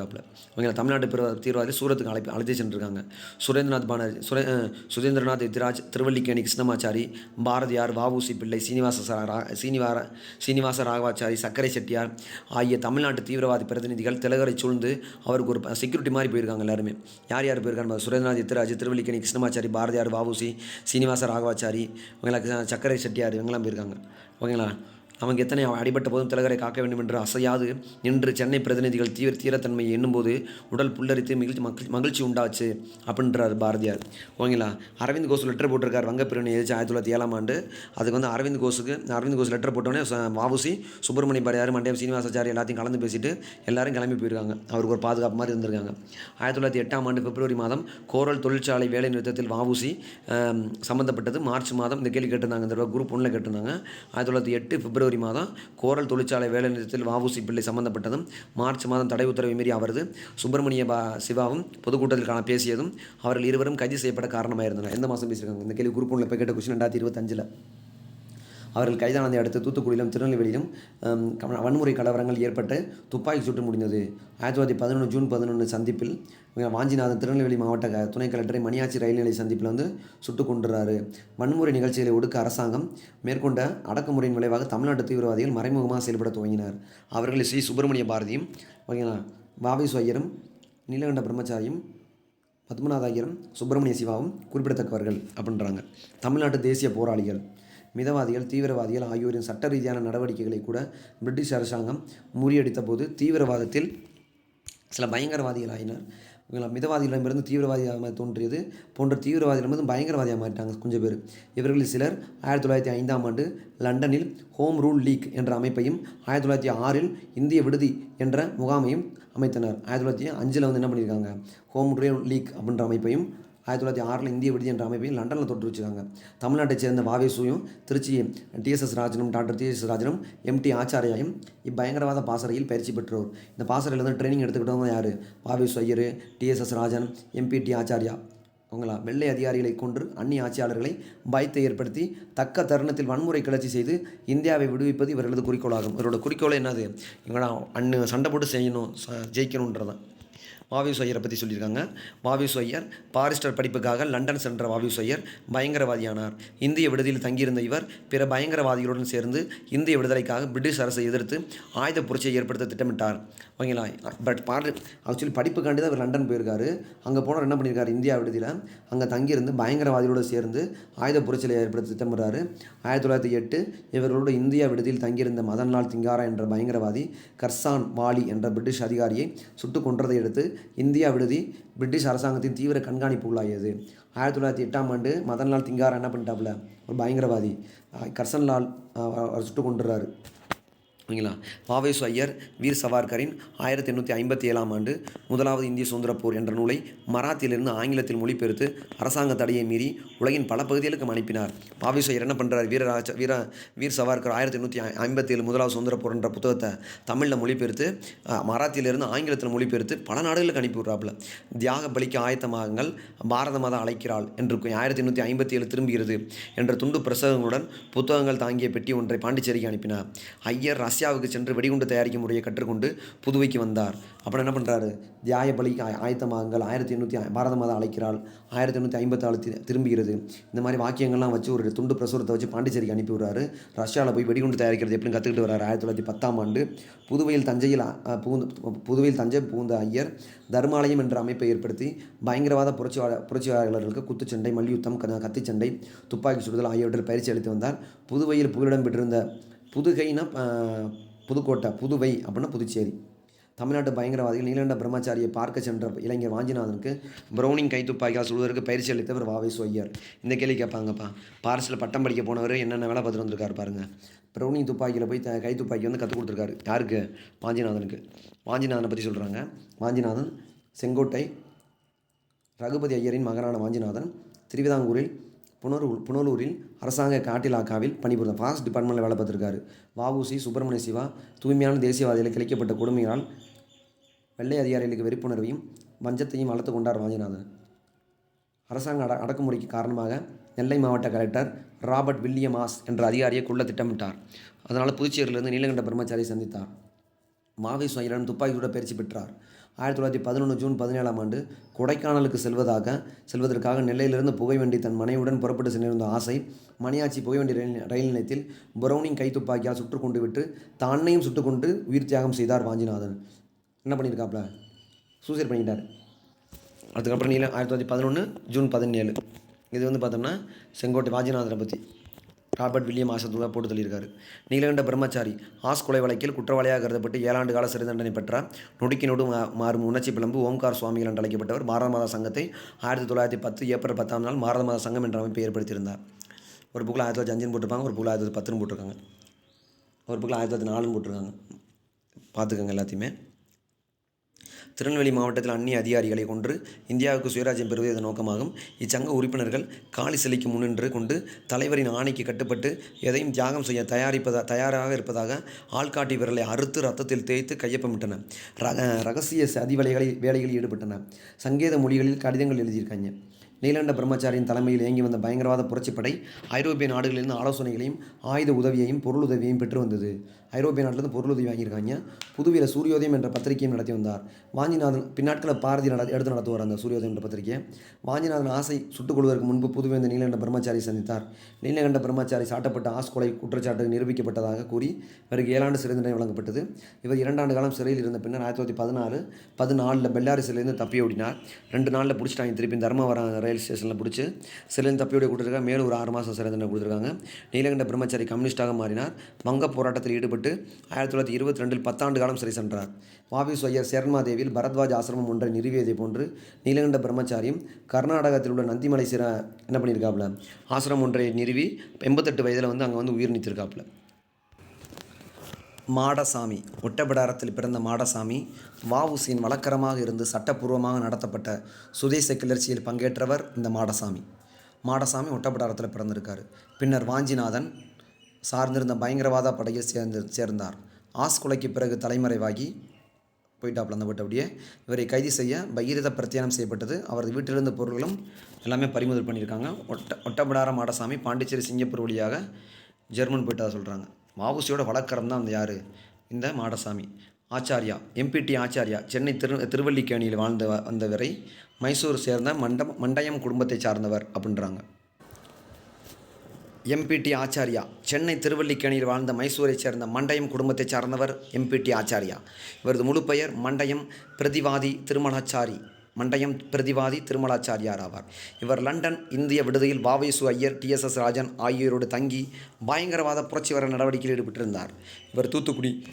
ஓகேங்களா? தமிழ்நாட்டு பிற தீவிரவாதி சூரத்துக்கு அழைப்பு அழைத்து சென்றிருக்காங்க. சுரேந்திரநாத் பானர்ஜி சுரே சுரேந்திரநாத் எத்திராஜ் திருவல்லிக்கேணி கிருஷ்ணமாச்சாரி பாரதியார் வாவுசி பிள்ளை சீனிவாச ரா- சீனிவார சீனிவாச ராகவாச்சாரி சக்கரை செட்டியார் ஆகிய தமிழ்நாட்டு தீவிரவாதி பிரதிநிதிகள் திலகரை சூழ்ந்து அவருக்கு ஒரு செக்யூரிட்டி மாதிரி போயிருக்காங்க எல்லாருமே. யார் யார் போயிருக்காங்க? சுரேந்திரநாத் எத்திராஜ் திருவல்லிக்கேணி கிருஷ்ணமாச்சாரி பாரதியார் வாவுசி சீனிவாச ராகவாச்சாரி இவங்களுக்கு சக்கரை செட்டியார் இவங்கெல்லாம் போயிருக்காங்க. ஓகேங்களா? அவங்க எத்தனை அடிபட்ட போதும் திலகரை காக்க வேண்டும் என்று அசையாது. நின்று சென்னை பிரதிநிதிகள் தீவிர தீரத்தன்மையை எண்ணும்போது உடல் புல்லரித்து மகிழ்ச்சி மகிழ்ச்சி மகிழ்ச்சி உண்டாச்சு அப்படின்றார் பாரதியார். ஓகேங்களா? அரவிந்த் கோஷ் லெட்டர் போட்டிருக்கார் வங்கப்பிரிவினை எதிர்த்து ஆயிரத்தி தொள்ளாயிரத்தி ஏழாம் ஆண்டு. அதுக்கு வந்து அரவிந்த் கோஷுக்கு அரவிந்த் கோஷ் லெட்டர் போட்டோன்னே வாவுசி சுப்பிரமணிய பாரியார் மண்டியம் சீனிவாசாச்சாரி எல்லாத்தையும் கலந்து பேசிட்டு எல்லாரும் கிளம்பி போயிருக்காங்க. அவருக்கு ஒரு பாதுகாப்பு மாதிரி இருந்திருக்காங்க. ஆயிரத்தி தொள்ளாயிரத்தி எட்டாம் ஆண்டு பிப்ரவரி மாதம் கோரல் தொழிற்சாலை வேலை நிறுத்தத்தில் வாவுசி சம்மந்தப்பட்டது மார்ச் மாதம் இந்த கேள்வி கேட்டிருந்தாங்க. இந்த குரூப் ஒன்றில் கேட்டிருந்தாங்க. ஆயிரத்தி தொள்ளாயிரத்தி எட்டு பிப்ரவரி மாதம் கோரல் தொழிற்சாலை வேலை நிறுத்தத்தில் வாவுசி பிள்ளை சம்பந்தப்பட்டதும் மார்ச் மாதம் தடை உத்தரவை மீறி அவரது சுப்பிரமணிய பா சிவாவும் பொதுக்கூட்டத்தில் காண பேசியதும் அவர்கள் இருவரும் கைது செய்யப்பட காரணமாக இருந்தனர் எந்த மாதம் பேசியிருக்காங்க? இந்த கேள்வி குரூப் ஒன்றில் போய் கேட்ட கொஸ்டின் ரெண்டாயிரத்தி இருபத்தஞ்சில். அவர்கள் கைதானதை அடுத்து தூத்துக்குடியிலும் திருநெல்வேலியிலும் வன்முறை கலவரங்கள் ஏற்பட்டு துப்பாக்கி சூட்டு முடிந்தது. ஆயிரத்தி தொள்ளாயிரத்தி பதினொன்று ஜூன் பதினொன்று சந்திப்பில் வாஞ்சிநாதன் திருநெல்வேலி மாவட்ட துணை கலெக்டரை மணியாச்சி ரயில் நிலைய சந்திப்பில் வந்து சுட்டுக் கொண்டுறாரு வன்முறை நிகழ்ச்சிகளை ஒடுக்க அரசாங்கம் மேற்கொண்ட அடக்குமுறையின் விளைவாக தமிழ்நாட்டு தீவிரவாதிகள் மறைமுகமாக செயல்பட துவங்கினார். அவர்கள் ஸ்ரீ சுப்பிரமணிய பாரதியும் ஓகேங்களா ஐயரும் நீலகண்ட பிரம்மச்சாரியும் பத்மநாத ஐயரும் சுப்பிரமணிய சிவாவும் குறிப்பிடத்தக்கவர்கள் அப்படின்றாங்க. தமிழ்நாட்டு தேசிய போராளிகள். மிதவாதிகள் தீவிரவாதிகள் ஆகியோரின் சட்ட ரீதியான நடவடிக்கைகளை கூட பிரிட்டிஷ் அரசாங்கம் முறியடித்த போது தீவிரவாதத்தில் சில பயங்கரவாதிகள் ஆயினர் இவங்களா மிதவாதிகளிடமிருந்து தீவிரவாதியாக தோன்றியது போன்ற தீவிரவாதிகளிடமிருந்து பயங்கரவாதியாக மாறிட்டாங்க கொஞ்சம் பேர். இவர்களில் சிலர் ஆயிரத்தி தொள்ளாயிரத்தி ஐந்தாம் ஆண்டு லண்டனில் ஹோம் ரூல் லீக் என்ற அமைப்பையும் ஆயிரத்தி தொள்ளாயிரத்தி ஆறில் இந்திய விடுதி என்ற முகாமையும் அமைத்தனர். ஆயிரத்தி தொள்ளாயிரத்தி அஞ்சில் வந்து என்ன பண்ணியிருக்காங்க? ஹோம் ரூல் லீக் அப்படின்ற அமைப்பையும் ஆயிரத்தி தொள்ளாயிரத்தி ஆறில் இந்திய விடுதி என்ற அமைப்பையும் லண்டனில் தொட்டு வச்சுருக்காங்க. தமிழ்நாட்டைச் சேர்ந்த வாவேசுவையும் திருச்சி டிஎஸ்எஸ் ராஜனும் டாக்டர் டிஎஸ் ராஜனும் எம்டி ஆச்சாரியாயும் இப்பயங்கரவாத பாசறையில் பயிற்சி பெற்றோர். இந்த பாசறையில் வந்து ட்ரைனிங் எடுத்துக்கிட்டவங்க யார்? Vavesu Iyer TSS Rajan MP T Acharya. அவங்களா வெள்ளை அதிகாரிகளை கொன்று அந்நிய ஆட்சியாளர்களை பயத்தை ஏற்படுத்தி தக்க தருணத்தில் வன்முறை கிளர்ச்சி செய்து இந்தியாவை விடுவிப்பது இவர்களது குறிக்கோளாகும். இவரோட குறிக்கோள் என்னது? இவங்களா அண்ணு சண்டை போட்டு செய்யணும் ச- ஜெயிக்கணுன்றதான். வாவிசு ஐயரை பற்றி சொல்லியிருக்காங்க. வாவிசு ஐயர் பாரிஸ்டர் படிப்புக்காக லண்டன் சென்ற வாவிசு ஐயர் பயங்கரவாதியானார். இந்திய விடுதியில் தங்கியிருந்த இவர் பிற பயங்கரவாதிகளுடன் சேர்ந்து இந்திய விடுதலைக்காக பிரிட்டிஷ் அரசை எதிர்த்து ஆயுத புரட்சியை ஏற்படுத்த திட்டமிட்டார். ஓகேங்களா? பட் பாரு ஆக்சுவலி படிப்புக்காண்டி தான் இவர் லண்டன் போயிருக்காரு. அங்கே போனால் என்ன பண்ணியிருக்காரு? இந்தியா விடுதியில் அங்கே தங்கியிருந்து பயங்கரவாதிகளோடு சேர்ந்து ஆயுத புரட்சியை ஏற்படுத்த திட்டமிடுறாரு. ஆயிரத்தி தொள்ளாயிரத்தி எட்டு இவர்களோடு இந்தியா விடுதியில் தங்கியிருந்த மதன்லால் திங்காரா என்ற பயங்கரவாதி கர்சான் வாலி என்ற பிரிட்டிஷ் அதிகாரியை சுட்டுக் கொன்றதை அடுத்து இந்தியா விடுதி பிரிட்டிஷ் அரசாங்கத்தின் தீவிர கண்காணிப்பு உள்ளாகியது ஆயிரத்தி தொள்ளாயிரத்தி எட்டாம் ஆண்டு மதன்லால் திங்காரா என்ன பண்ணிட்டாப்புல? ஒரு பயங்கரவாதி கர்சன்லால் அவர் சுட்டு கொண்டுறாரு ஓகேங்களா வாவேசு ஐயர் வீர் சவார்கரின் ஆயிரத்தி எண்ணூற்றி ஐம்பத்தி ஏழாம் ஆண்டு முதலாவது இந்திய சுதந்திர போர் என்ற நூலை மராத்தியிலிருந்து ஆங்கிலத்தில் மொழிபெயர்த்து அரசாங்க தடையை மீறி உலகின் பல பகுதிகளுக்கு அனுப்பினார். வாவேசு ஐயர் என்ன பண்ணுறார் வீரராஜ வீர வீர் சவார்கர் ஆயிரத்தி எண்ணூற்றி ஐம்பத்தி ஏழு முதலாவது சுதந்திர போர் என்ற புத்தகத்தை தமிழில் மொழிபெயர்த்து மராத்தியிலிருந்து ஆங்கிலத்தில் மொழிபெயர்த்து பல நாடுகளுக்கு அனுப்பிவிடுறாப்புல. தியாக பலிக்கு ஆயத்தமாகங்கள் பாரத மாதா அழைக்கிறாள் என்று ஆயிரத்தி எண்ணூற்றி ஐம்பத்தி ஏழு திரும்புகிறது என்ற துண்டு பிரசவங்களுடன் புத்தகங்கள் தாங்கிய பெட்டி ஒன்றை பாண்டிச்சேரிக்கு அனுப்பினார். ஐயர் ரஷ்யாவுக்கு சென்று வெடிகுண்டு தயாரிக்கும் முறையை கற்றுக்கொண்டு புதுவைக்கு வந்தார். அப்புறம் என்ன பண்ணுறாரு தியாய பலிக்கு ஆய- ஆயத்தமாகுங்கள் ஆயிரத்தி எண்ணூற்றி பாரத மாதா அழைக்கிறாள். ஆயிரத்தி எண்ணூற்றி ஐம்பத்தாலு திரும்புகிறது. இந்த மாதிரி வாக்கியங்கள்லாம் வச்சு ஒரு துண்டு பிரசுரத்தை வச்சு பாண்டிச்சேரிக்கு அனுப்பி விடுறாரு. ரஷ்யாவில் போய் வெடிகுண்டு தயாரிக்கிறது எப்படின்னு கற்றுக்கிட்டு வர்றாரு. ஆயிரத்தி தொள்ளாயிரத்தி பத்தாம் ஆண்டு புதுவையில் தஞ்சையில் பூந்து புகுந்து புதுவையில் தஞ்சை புகுந்த ஐயர் தர்மாலயம் என்ற அமைப்பை ஏற்படுத்தி பயங்கரவாத புரட்சியாளர் புரட்சியாளர்களுக்கு குத்துச்சண்டை மல்யுத்தம் கத்திச்சண்டை துப்பாக்கி சுடுதல் ஆகியவற்றில் பயிற்சி அளித்து வந்தார். புதுவையில் புகலிடம் பெற்றிருந்த புதுகைனா புதுக்கோட்டை புதுவை அப்படின்னா புதுச்சேரி. தமிழ்நாட்டு பயங்கரவாதிகள் நீலண்ட பிரம்மச்சாரியை பார்க்க சென்ற இளைஞர் வாஞ்சிநாதனுக்கு ப்ரௌனிங் கைத்துப்பாக்கியால் சுடுவதற்கு பயிற்சி அளித்தவர் வாவை ஐயர் இந்த கேள்வி கேட்பாங்கப்பா. பாரிஸில் பட்டம் படிக்க போனவர் என்னென்ன வேலை பார்த்துட்டு வந்திருக்காரு பாருங்க. ப்ரௌனிங் துப்பாக்கியில் போய் த கைத்துப்பாக்கி வந்து கற்றுக் கொடுத்துருக்காரு. யாருக்கு? வாஞ்சிநாதனுக்கு. வாஞ்சிநாதனை பற்றி சொல்கிறாங்க வாஞ்சிநாதன் செங்கோட்டை ரகுபதி ஐயரின் மகனான வாஞ்சிநாதன் திருவிதாங்கூரில் புனரூர் புனலூரில் அரசாங்க காட்டிலாக்காவில் பணிபுரிந்த ஃபாரஸ்ட் டிபார்ட்மெண்ட்டில் வேலை பார்த்துருக்காரு. வஉசி சுப்பிரமணிய சிவா தூய்மையான தேசியவாதிகளுக்கு கிளைக்கப்பட்ட கொடுமையால் வெள்ளை அதிகாரிகளுக்கு வெறுப்புணர்வையும் வஞ்சத்தையும் வளர்த்து கொண்டார் வாஞ்சிநாதன் அரசாங்க அட அடக்குமுறைக்கு காரணமாக நெல்லை மாவட்ட கலெக்டர் ராபர்ட் வில்லியமாஸ் என்ற அதிகாரியை கொள்ள திட்டமிட்டார். அதனால் புதுச்சேரியிலிருந்து நீலகண்ட பிரம்மச்சாரியை சந்தித்தார். மாவேசு ஐயரிடம் துப்பாக்கியோட பயிற்சி பெற்றார். ஆயிரத்தி தொள்ளாயிரத்தி பதினொன்று ஜூன் பதினேழாம் ஆண்டு கொடைக்கானலுக்கு செல்வதாக செல்வதற்காக நெல்லையிலிருந்து புகைவண்டி தன் மனைவியுடன் புறப்பட்டு சென்றிருந்த ஆசை மணியாச்சி புகைவண்டி ரயில் ரயில் நிலையத்தில் புரௌனிங் கைத்துப்பாக்கியால் சுட்டுக் கொண்டு விட்டு தன்னையும் சுட்டுக்கொண்டு உயிர் தியாகம் செய்தார் வாஞ்சிநாதன். என்ன பண்ணியிருக்காப்ல? சூசைட் பண்ணிக்கிட்டார் அதுக்கப்புறம் நீல ஆயிரத்தி தொள்ளாயிரத்தி பதினொன்று ஜூன் பதினேழு. இது வந்து பார்த்தோம்னா செங்கோட்டை வாஜிநாதனை பற்றி ராபர்ட் வில்லியம் ஆசத்துவா போட்டு தள்ளியிருக்காரு. நீலகண்ட பிரம்மச்சாரி ஆஸ் கொலை வழக்கில் குற்றவாளியாக கருதப்பட்டு ஏழாண்டு கால சிறை தண்டனை பெற்றார். நொடிக்கு நொடு மா- மாறும் உணர்ச்சி பிளம்பு ஓம்கார் சுவாமிகள் என்று அழைக்கப்பட்டவர் பாரத மாதா சங்கத்தை ஆயிரத்தி தொள்ளாயிரத்தி பத்து ஏப்ரல் பத்தாம் நாள் பாரத மாதா சங்கம் என்ற அமைப்பை ஏற்படுத்தியிருந்தார். ஒரு புக்கில் ஆயிரத்தி தொள்ளாயிரத்தி அஞ்சுன்னு போட்டிருப்பாங்க ஒரு புக்கில் ஆயிரத்தி தொள்ளாயிரத்தி பத்துன்னு போட்டிருக்காங்க. ஒரு புக்கில் ஆயிரத்தி தொள்ளாயிரத்தி நாலுன்னு போட்டிருக்காங்க. பார்த்துக்கோங்க எல்லாத்தையுமே. திருநெல்வேலி மாவட்டத்தில் அந்நிய அதிகாரிகளை கொன்று இந்தியாவுக்கு சுயராஜ்யம் பெறுவது இதன் நோக்கமாகும். இச்சங்க உறுப்பினர்கள் காளி சிலைக்கு முன்னின்று கொண்டு தலைவரின் ஆணைக்கு கட்டுப்பட்டு எதையும் தியாகம் செய்ய தயாரிப்பதா தயாராக இருப்பதாக ஆள்காட்டி விரலை அறுத்து ரத்தத்தில் தேய்த்து கையொப்பமிட்டன. ரக ரகசிய சதி வேலைகளில் வேலைகளில் ஈடுபட்டன. சங்கேத மொழிகளில் கடிதங்கள் எழுதியிருக்காங்க. நீலண்ட பிரம்மச்சாரியின் தலைமையில் இயங்கி வந்த பயங்கரவாத புரட்சிப்படை ஐரோப்பிய நாடுகளிலிருந்து ஆலோசனைகளையும் ஆயுத உதவியையும் பொருள் உதவியையும் பெற்று வந்தது. ஐரோப்பிய நாட்டிலிருந்து பொருள் உதவி வாங்கியிருக்காங்க. புதுவையில் சூரியோதயம் என்ற பத்திரிகையும் நடத்தி வந்தார். வாஞ்சிநாதன் பின்னாட்களில் பாரதி நட எடுத்து நடத்துவார் அந்த சூரியோதயம் என்ற பத்திரிகையை. வாஞ்சிநாதன் ஆசை சுட்டுக் கொள்வதற்கு முன்பு புதுவை இந்த நீலகண்ட பிரம்மச்சாரி சந்தித்தார். நீலகண்ட பிரம்மச்சாரி சாட்டப்பட்ட ஆஸ்கொலை குற்றச்சாட்டு நிரூபிக்கப்பட்டதாக கூறி இவருக்கு ஏழாண்டு சிறை தண்டனை வழங்கப்பட்டது. இவர் இரண்டாண்டு காலம் சிறையில் இருந்த பின்னர் ஆயிரத்தி தொள்ளாயிரத்தி பதினாறு பதினாலில் பெல்லாரி சிலிருந்து தப்பி ஓடினார். ரெண்டு நாளில் பிடிச்சிட்டாங்க திருப்பி தர்மவரம் ரயில் ஸ்டேஷனில் பிடிச்சி சிலையிலிருந்து தப்பி ஓடி கொடுத்துருக்காங்க. மேலும் ஒரு ஆறு மாதம் சிறை தண்டனை கொடுத்துருக்காங்க. நீலகண்ட பிரம்மச்சாரி கம்யூனிஸ்டாக மாறினார். வங்க போராட்டத்தில் ஈடுபட்டு ஈடுபட்டு ஆயிரத்தி தொள்ளாயிரத்தி இருபத்தி ரெண்டில் பத்தாண்டு காலம் சிறை சென்றார். வாவிசு ஐயர் சேர்மாதேவியில் பரத்வாஜ் ஆசிரமம் ஒன்றை நிறுவியதை போன்று நீலகண்ட பிரம்மச்சாரியும் கர்நாடகத்தில் உள்ள நந்திமலை சிற என்ன பண்ணியிருக்காப்புல? ஆசிரமம் ஒன்றை நிறுவி எண்பத்தெட்டு வயதில் வந்து அங்கே வந்து உயிர் நீத்திருக்காப்புல. மாடசாமி ஒட்டப்பிடாரத்தில் பிறந்த மாடசாமி வஉசியின் வழக்கரமாக இருந்து சட்டப்பூர்வமாக நடத்தப்பட்ட சுதேச கிளர்ச்சியில் பங்கேற்றவர் இந்த மாடசாமி. மாடசாமி ஒட்டப்பிடாரத்தில் பிறந்திருக்கார். பின்னர் வாஞ்சிநாதன் சார்ந்திருந்த பயங்கரவாத படையில் சேர்ந்து சேர்ந்தார். ஆஸ்குலைக்கு பிறகு தலைமறைவாகி போயிட்டாப்ல அந்த வீட்டை அப்படியே. இவரை கைது செய்ய பகீரத பிரத்தியானம் செய்யப்பட்டது. அவரது வீட்டிலிருந்த பொருட்களும் எல்லாமே பறிமுதல் பண்ணியிருக்காங்க. ஒட்ட ஒட்டபடார மாடசாமி பாண்டிச்சேரி சிங்கப்பூர் வழியாக ஜெர்மன் போயிட்டதாக சொல்கிறாங்க வஉசியோட வழக்கரம் தான் அந்த யார்? இந்த மாடசாமி. ஆச்சாரியா எம்பிடி ஆச்சாரியா சென்னை திரு திருவல்லிக்கேணியில் வாழ்ந்த வந்தவரை மைசூர் சேர்ந்த மண்டம் மண்டயம் குடும்பத்தை சார்ந்தவர் அப்படின்றாங்க. எம்பிடி ஆச்சாரியா. சென்னை திருவல்லிக்கேணியில் வாழ்ந்த மைசூரைச் சேர்ந்த மண்டயம் குடும்பத்தைச் சார்ந்தவர் எம்பிடி ஆச்சாரியா. இவரது முழு பெயர் மண்டயம் பிரதிவாதி திருமலாச்சாரி மண்டயம் பிரதிவாதி திருமலாச்சாரியார் ஆவார். இவர் லண்டன் இந்திய விடுதியில் பாவேசு ஐயர் டிஎஸ்எஸ் ராஜன் ஆகியோரோடு தங்கி பயங்கரவாத புரட்சிகர நடவடிக்கையில் ஈடுபட்டிருந்தார். இவர் தூத்துக்குடி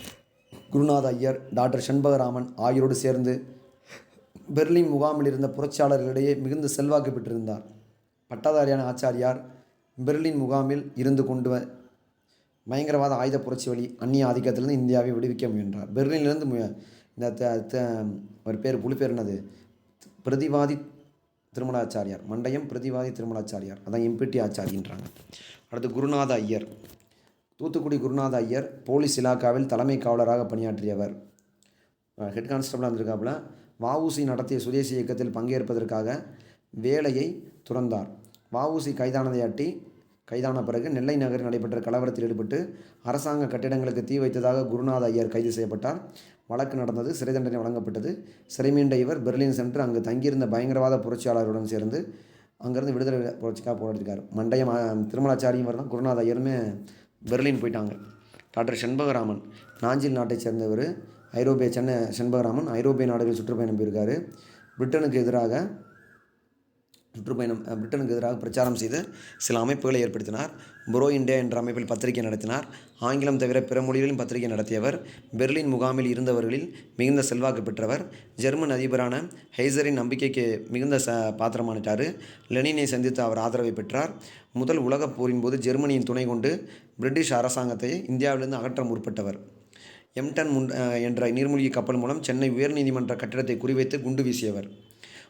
குருநாத ஐயர் டாக்டர் செண்பகராமன் ஆகியோரோடு சேர்ந்து பெர்லின் முகாமில் இருந்த புரட்சியாளர்களிடையே மிகுந்த செல்வாக்கு பெற்றிருந்தார். பட்டாதாரியான ஆச்சாரியார் பெர்லின் முகாமில் இருந்து கொண்டு பயங்கரவாத ஆயுத புரட்சி வழி அந்நிய ஆதிக்கத்திலிருந்து இந்தியாவை விடுவிக்க முயன்றார். பெர்லினிலிருந்து மு- இந்த ஒரு பேர் புலி பேர் என்னது? பிரதிவாதி திருமலாச்சாரியார். மண்டயம் பிரதிவாதி திருமலாச்சாரியார். அதான் எம்பிடி ஆச்சாரின்றாங்க. அடுத்து குருநாத ஐயர். தூத்துக்குடி குருநாத ஐயர் போலீஸ் இலாக்காவில் தலைமை காவலராக பணியாற்றியவர். ஹெட் கான்ஸ்டபிளாக இருந்திருக்காப்புல. வஉசி நடத்திய சுதேசி இயக்கத்தில் பங்கேற்பதற்காக வேலையை துறந்தார். வஉசி கைதானதையாட்டி கைதான பிறகு நெல்லை நகரில் நடைபெற்ற கலவரத்தில் ஈடுபட்டு அரசாங்க கட்டிடங்களுக்கு தீ வைத்ததாக குருநாத ஐயர் கைது செய்யப்பட்டார். வழக்கு நடந்தது சிறை தண்டனை வழங்கப்பட்டது. சிறை மீண்ட இவர் பெர்லின் சென்று அங்கு தங்கியிருந்த பயங்கரவாத புரட்சியாளருடன் சேர்ந்து அங்கேருந்து விடுதலை புரட்சிக்காக போராடிருக்கார் மண்டையம் திருமலாச்சாரியும் வரலாம் குருநாத ஐயருமே பெர்லின் போயிட்டாங்க. டாக்டர் செண்பகராமன் நாஞ்சில் நாட்டைச் சேர்ந்தவர் ஐரோப்பிய சென்னை செண்பகராமன் ஐரோப்பிய நாடுகளில் சுற்றுப்பயணம் போயிருக்காரு. பிரிட்டனுக்கு எதிராக சுற்றுப்பயணம் பிரிட்டனுக்கு எதிராக பிரச்சாரம் செய்து சில அமைப்புகளை ஏற்படுத்தினார். புரோ இண்டியா என்ற அமைப்பில் பத்திரிகை நடத்தினார். ஆங்கிலம் தவிர பிற மொழிகளிலும் பத்திரிகை நடத்தியவர். பெர்லின் முகாமில் இருந்தவர்களில் மிகுந்த செல்வாக்கு பெற்றவர். ஜெர்மன் அதிபரான ஹைசரின் நம்பிக்கைக்கு மிகுந்த ச பாத்திரமானிட்டார். லெனினை சந்தித்து அவர் ஆதரவை பெற்றார். முதல் உலகப் போரின் போது ஜெர்மனியின் துணை கொண்டு பிரிட்டிஷ் அரசாங்கத்தை இந்தியாவிலிருந்து அகற்ற முற்பட்டவர். எம்டன் முன் என்ற நீர்மூழ்கி கப்பல் மூலம் சென்னை உயர்நீதிமன்ற கட்டிடத்தை குறிவைத்து குண்டு வீசியவர்.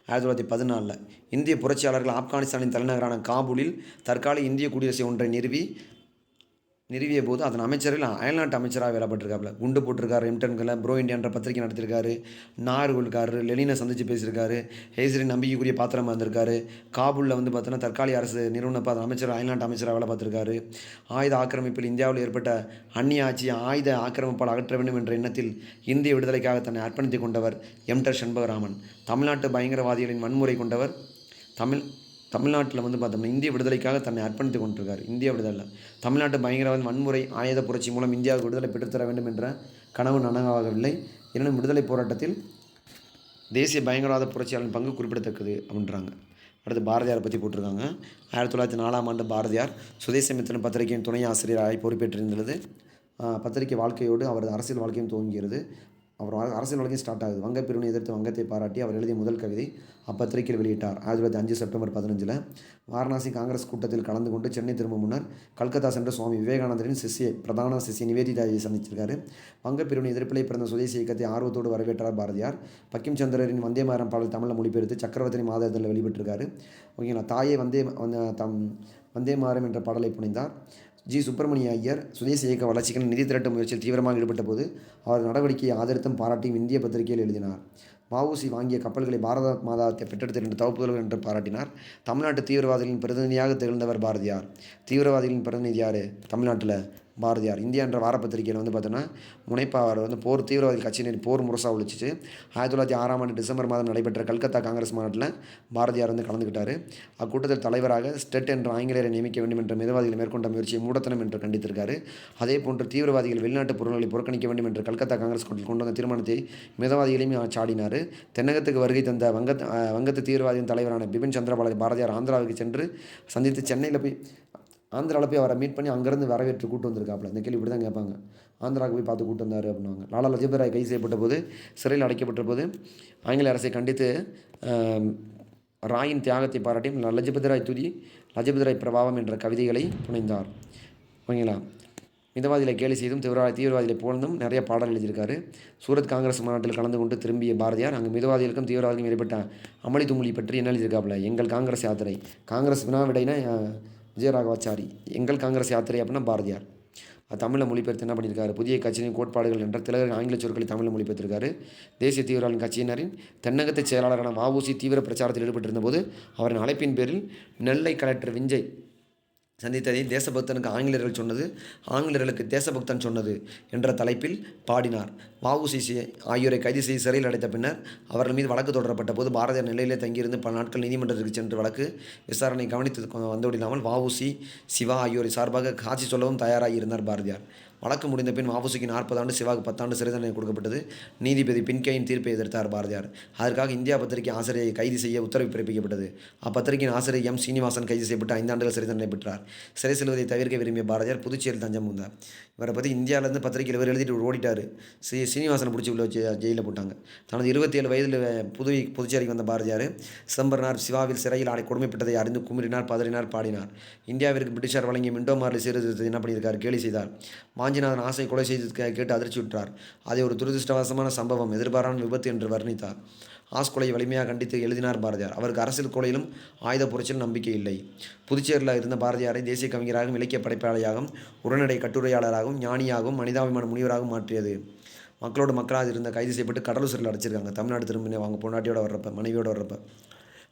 ஆயிரத்தி தொள்ளாயிரத்தி பதினாலில் இந்திய புரட்சியாளர்கள் ஆப்கானிஸ்தானின் தலைநகரான காபூலில் தற்காலிக இந்திய குடியரசு ஒன்றை நிறுவி நிறுவிய போது அதன் அமைச்சரில் அயல்நாட்டு அமைச்சராக வேலைப்பட்டிருக்காப்புல. குண்டு போட்டிருக்காரு எம்டன்களை ப்ரோ இண்டியான்ற பத்திரிகை நடத்திருக்காரு நாகர்கோல்காரரு லெனினை சந்தித்து பேசியிருக்காரு ஹேசரின் நம்பிக்கைக்குரிய பாத்திரமாக இருந்திருக்காரு காபூலில் வந்து பார்த்தோன்னா தற்காலிக அரசு நிறுவனப்போ அதன் அமைச்சர் அயல்நாட்டு அமைச்சராக வேலை பார்த்துருக்காரு. ஆயுத ஆக்கிரமிப்பில் இந்தியாவில் ஏற்பட்ட அந்நிய ஆட்சி ஆயுத ஆக்கிரமிப்பால் அகற்ற வேண்டும் என்ற எண்ணத்தில் இந்திய விடுதலைக்காக தன்னை அர்ப்பணித்துக் கொண்டவர் எம்டர் சண்பகராமன் தமிழ்நாட்டு பயங்கரவாதிகளின் வன்முறை கொண்டவர் தமிழ் தமிழ்நாட்டில் வந்து பார்த்தோம்னா இந்திய விடுதலைக்காக தன்னை அர்ப்பணித்துக் கொண்டிருக்கார். இந்திய விடுதலை தமிழ்நாட்டு பயங்கரவாத வன்முறை ஆயுத புரட்சி மூலம் இந்தியாவுக்கு விடுதலை பெற்றுத்தர வேண்டும் என்ற கனவு நனவாகவில்லை. எனினும் விடுதலை போராட்டத்தில் தேசிய பயங்கரவாத புரட்சியாளரின் பங்கு குறிப்பிடத்தக்கது அப்படின்றாங்க. அடுத்து பாரதியாரை பற்றி போட்டிருக்காங்க. ஆயிரத்தி தொள்ளாயிரத்தி நாலாம் ஆண்டு பாரதியார் சுதேசமித்திரன் பத்திரிகையின் துணை ஆசிரியராக பொறுப்பேற்றிருந்தது. பத்திரிகை வாழ்க்கையோடு அவரது அரசியல் வாழ்க்கையும் துவங்கியது. அவர் அரசியல் வாழ்க்கையும் ஸ்டார்ட் ஆகுது. வங்கப்பிரிவினை எதிர்த்து வங்கத்தை பாராட்டி அவர் எழுதிய முதல் கவிதை அப்பத்திரிகையில் வெளியிட்டார். ஆயிரத்தி தொள்ளாயிரத்தி அஞ்சு செப்டம்பர் பதினஞ்சில் வாரணாசி காங்கிரஸ் கூட்டத்தில் கலந்து கொண்டு சென்னை திரும்ப முன்னர் கல்கத்தா சென்ற சுவாமி விவேகானந்தரின் சிஷ்ய பிரதான சிஷ்ய நிவேதிதாயை சந்திச்சிருக்காரு. வங்கப்பிரிவினை எதிர்ப்பிலே பிறந்த சுதேசி இயக்கத்தை ஆர்வத்தோடு வரவேற்றார் பாரதியார். பக்கிம் சந்திரரின் வந்தே மாரம் பாடல் தமிழில் மொழிபெயர்த்து சக்கரவர்த்தி மாதத்தில் வெளியிட்டிருக்காரு ஓகேங்களா? தாயே வந்தே வந்த தம் வந்தே மாறம் என்ற பாடலை புனைந்தார். ஜி சுப்பிரமணிய ஐயர் சுதேச இயக்க வளர்ச்சிக்கான நிதி திரட்ட முயற்சியில் தீவிரமாக ஈடுபட்ட போது அவர் நடவடிக்கையை ஆதரித்தும் பாராட்டியும் இந்திய பத்திரிகையில் எழுதினார். வஉசி வாங்கிய கப்பல்களை பாரத மாதா பெற்றெடுத்த இரண்டு தவப்புதல்கள் என்று பாராட்டினார். தமிழ்நாட்டு தீவிரவாதிகளின் பிரதிநிதியாக திகழ்ந்தவர் பாரதியார். தீவிரவாதிகளின் பிரதிநிதி யார்? தமிழ்நாட்டில் பாரதியார். இந்தியா என்ற வாரப்பத்திரிகையில் வந்து பார்த்தோன்னா முனைப்பாளர் வந்து போர் தீவிரவாதி கட்சியினர் போர் முரசாக ஒழிச்சிச்சு. ஆயிரத்தி தொள்ளாயிரத்தி ஆறாம் ஆண்டு டிசம்பர் மாதம் நடைபெற்ற கல்கத்தா காங்கிரஸ் மாநாட்டில் பாரதியார் வந்து கலந்துக்கிட்டார். அக்கூட்டத்தில் தலைவராக ஸ்டெட் என்ற ஆங்கிலேயரை நியமிக்க வேண்டும் என்ற மிதவாதிகள் மேற்கொண்ட முயற்சியை மூடத்தனம் என்று கண்டித்திருக்காரு. அதே போன்று தீவிரவாதிகள் வெளிநாட்டு பொருள்களை புறக்கணிக்க வேண்டும் என்று கல்கத்தா காங்கிரஸ் கூட்டத்தில் கொண்டு வந்த தீர்மானத்தை மிதவாதிகளையும் சாடினார். தென்னகத்துக்கு வருகை தந்த வங்க வங்கத்து தீவிரவாதியின் தலைவரான பிபின் சந்திரபாலாஜி பாரதியார் ஆந்திராவுக்கு சென்று சந்தித்து சென்னையில் போய் ஆந்திராவில் போய் அவரை மீட் பண்ணி அங்கேருந்து வரவேற்று கூட்டு வந்திருக்காப்புல. இந்த கேள்வி இப்படி தான் கேட்பாங்க. ஆந்திராவுக்கு போய் பார்த்து கூட்டு வந்தார் அப்படின்னாங்க. லாலா லஜபதி ராய் கைது செய்யப்பட்ட போது சிறையில் அடைக்கப்பட்ட போது ஆங்கில அரசை கண்டித்து ராயின் தியாகத்தை பாராட்டியும் லஜபதி ராய் துதி லஜபதி ராய் பிரபாவம் என்ற கவிதைகளை புனைந்தார். ஓகேங்களா? மிதவாதிகளை கேலி செய்தும் தீவிரவாதி தீவிரவாதிகளை புகழ்ந்தும் நிறைய பாடல் எழுதியிருக்காரு. சூரத் காங்கிரஸ் மாநாட்டில் கலந்து கொண்டு திரும்பிய பாரதியார் அங்கு மிதவாதிகளுக்கும் தீவிரவாதிகளுக்கும் ஏற்பட்ட அமளி தும்முலி பற்றி என்ன எழுதியிருக்காப்புல? எங்கள் காங்கிரஸ் யாத்திரை. காங்கிரஸ் வினாவிடைனா விஜயராகவாச்சாரி எங்கள் காங்கிரஸ் யாத்திரை அப்படின்னா பாரதியார். தமிழில் மொழிபெயர்த்து என்ன பண்ணியிருக்காரு? புதிய கட்சியின் கோட்பாடுகள் என்ற திலகரின் ஆங்கில சொற்களை தமிழில் மொழிபெயர்த்திருக்காரு. தேசிய தீவிரவாத கட்சியினரின் தென்னகத்தை செயலாளரான வஉசி தீவிர பிரச்சாரத்தில் ஈடுபட்டிருந்த போது அவரின் அழைப்பின் பேரில் நெல்லை கலெக்டர் விஞ்சய் சந்தித்ததை தேசபக்தனுக்கு ஆங்கிலேயர்கள் சொன்னது ஆங்கிலேயர்களுக்கு தேசபக்தன் சொன்னது என்ற தலைப்பில் பாடினார். வஉசி ஆகியோரை கைது செய்து சிறையில் அடைத்த பின்னர் அவர்கள் மீது வழக்கு தொடரப்பட்ட போது பாரதியார் நிலையிலே தங்கியிருந்து பல நாட்கள் நீதிமன்றத்திற்கு சென்று வழக்கு விசாரணை கவனித்து வந்தோடில்லாமல் வஉசி சிவா ஆகியோரை சார்பாக காட்சி சொல்லவும் தயாராகி இருந்தார் பாரதியார். வழக்கு முடிந்த பின் வஉசிக்கு நாற்பது ஆண்டு சிவாக்கு பத்தாண்டு சிறை தண்டனை கொடுக்கப்பட்டது. நீதிபதி பின்கேயின் தீர்ப்பை எதிர்த்தார் பாரதியார். அதற்காக இந்தியா பத்திரிகை ஆசிரியை கைது செய்ய உத்தரவு பிறப்பிக்கப்பட்டது. அப்பத்திரிகையின் ஆசிரியர் எம். சீனிவாசன் கைது செய்யப்பட்டு ஐந்தாண்டுகள் சிறை தண்டனை பெற்றார். சிறை செல்வதை தவிர்க்க விரும்பிய பாரதியார் புதுச்சேரியில் தஞ்சம் வந்தார் இவரை பற்றி இந்தியாவிலேருந்து பத்திரிகையில் இவர் எழுதிட்டு ஓடிட்டார். ஸ்ரீ சீனிவாசனை பிடிச்சி உள்ள வச்சு ஜெயிலில் போட்டாங்க. தனது இருபத்தி ஏழு வயதில் புதுவை புதுச்சேரிக்கு வந்த பாரதியார் சிதம்பரனார் சிவாவில் சிறையில் ஆடை கொடுமைப்பட்டதை அறிந்து குமிறினார் பதறினார் பாடினார். இந்தியாவிற்கு பிரிட்டிஷார் வழங்கிய மிண்டோ மார்லி சீர்திருத்தத்தை என்ன பண்ணியிருக்கார்? கேலி செய்தார். வாஞ்சிநாதன் ஆசை கொலை செய்து கே- கேட்டு அதிர்ச்சி விட்டார் அதை ஒரு துரதிருஷ்டவசமான சம்பவம் எதிர்பாரான விபத்து என்று வர்ணித்தார். ஆஸ் வலிமையாக கண்டித்து எழுதினார் பாரதியார். அவருக்கு அரசியல் கொலையிலும் ஆயுத புரட்சியிலும் நம்பிக்கை இல்லை. புதுச்சேரியில் இருந்த பாரதியாரை தேசிய கவிஞராகவும் இலக்கிய படைப்பாளியாகவும் உடனடி கட்டுரையாளராகவும் ஞானியாகவும் மனிதாபிமான முனிவராகவும் மாற்றியது. மக்களோட மக்களாக இருந்த கைது செய்யப்பட்டு கடலூர் சிறையில் அடைச்சிருக்காங்க. தமிழ்நாடு திரும்பினே அவங்க பொண்டாட்டியோட வர்றப்ப மனைவியோட வர்றப்ப.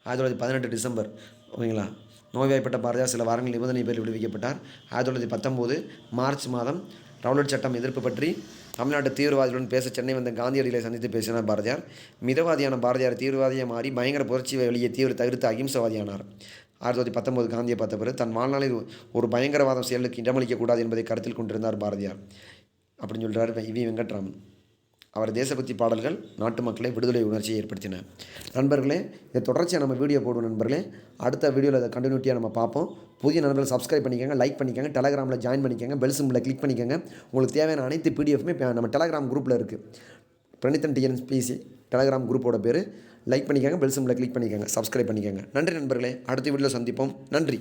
ஆயிரத்தி தொள்ளாயிரத்தி பதினெட்டு டிசம்பர் ஓகேங்களா? நோய்வாய்ப்பட்ட பாரதியார் சில வாரங்கள் நிபந்தனை பேரில் விடுவிக்கப்பட்டார். ஆயிரத்தி தொள்ளாயிரத்தி பத்தொம்போது மார்ச் மாதம் ரவுலட் சட்டம் எதிர்ப்பு பற்றி தமிழ்நாட்டு தீவிரவாதிகளுடன் பேச சென்னை வந்த காந்தியடிகளை சந்தித்து பேசினார் பாரதியார். மிதவாதியான பாரதியார் தீவிரவாதியாக மாறி பயங்கர புரட்சி வெளியே தீவிர தவிர்த்து அகிம்சவாதியானார். ஆயிரத்தி தொள்ளாயிரத்தி பத்தொன்பது காந்தியை பார்த்த பிறகு தன் வாழ்நாளில் ஒரு பயங்கரவாதம் செயலுக்கு இடமளிக்கக்கூடாது என்பதை கருத்தில் கொண்டிருந்தார் பாரதியார். அப்படின்னு சொல்கிறார் வி வெங்கட்ராமன். அவர் தேசபக்தி பாடல்கள் நாட்டு மக்களை விடுதலை உணர்ச்சியை ஏற்படுத்தின. நண்பர்களே இதை தொடர்ச்சியாக நம்ம வீடியோ போடுவோம் நண்பர்களே. அடுத்த வீடியோவில் அதை கண்டினியூட்டியாக நம்ம பார்ப்போம். புதிய நண்பர்கள் சப்ஸ்கிரைப் பண்ணிக்கோங்க லைக் பண்ணிக்கோங்க டெலகிராமில் ஜாயின் பண்ணிக்கோங்க பெல் சிம்பிளை கிளிக் பண்ணிக்கோங்க. உங்களுக்கு தேவையான அனைத்து பிடிஎஃப்மே நம்ம டெலகிராம் குரூப்பில் இருக்குது பிரணித்தன் டிஎன்பிசி டெலகிராம் குரூப்போட பேர். லைக் பண்ணிக்கோங்க பெல் சிம்பிளை கிளிக் பண்ணிக்கோங்க சப்ஸ்கிரைப் பண்ணிக்கோங்க. நன்றி நண்பர்களே அடுத்த வீடியோவில் சந்திப்போம். நன்றி.